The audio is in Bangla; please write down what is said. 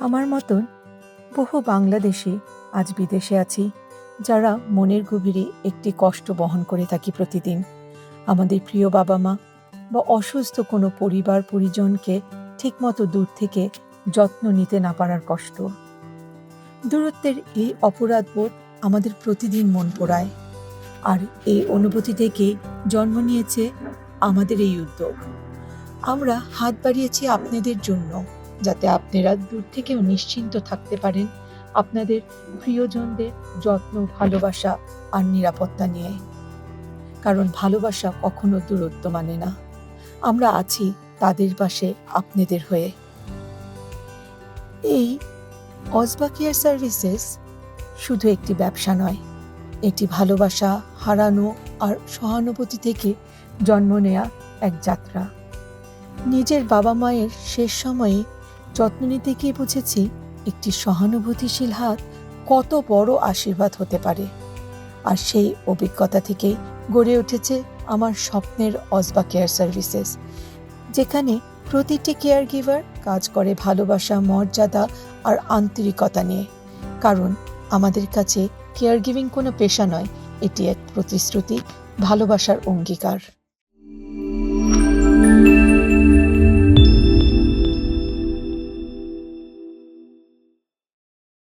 আমার মতন বহু বাংলাদেশি আজ বিদেশে আছি, যারা মনের গভীরে একটি কষ্ট বহন করে থাকি প্রতিদিন। আমাদের প্রিয় বাবা মা বা অসুস্থ কোনো পরিবার পরিজনকে ঠিকমতো দূর থেকে যত্ন নিতে না পারার কষ্ট। দূরত্বের এই অপরাধবোধ আমাদের প্রতিদিন মন পোড়ায়। আর এই অনুভূতি থেকে জন্ম নিয়েছে আমাদের এই উদ্যোগ। আমরা হাত বাড়িয়েছি আপনাদের জন্য। যাতে আপনারা দূর থেকেও নিশ্চিন্ত থাকতে পারেন আপনাদের প্রিয়জনদের যত্ন, ভালোবাসা আর নিরাপত্তা নিয়ে। কারণ ভালোবাসা কখনো দূরত্ব মানে না। আমরা আছি তাদের পাশে আপনাদের হয়ে। এই অজবা কেয়ার সার্ভিসেস শুধু একটি ব্যবসা নয়, এটি ভালোবাসা, হারানো আর সহানুভূতি থেকে জন্ম নেয়া এক যাত্রা। নিজের বাবা মায়ের শেষ সময়ে যত্ন নিতে গিয়ে বুঝেছি একটি সহানুভূতিশীল হাত কত বড় আশীর্বাদ হতে পারে। আর সেই অভিজ্ঞতা থেকে গড়ে উঠেছে আমার স্বপ্নের অজবা কেয়ার সার্ভিসেস, যেখানে প্রতিটি কেয়ার গিভার কাজ করে ভালোবাসা, মর্যাদা আর আন্তরিকতা নিয়ে। কারণ আমাদের কাছে কেয়ার গিভিং কোনো পেশা নয়, এটি এক প্রতিশ্রুতি, ভালোবাসার অঙ্গীকার।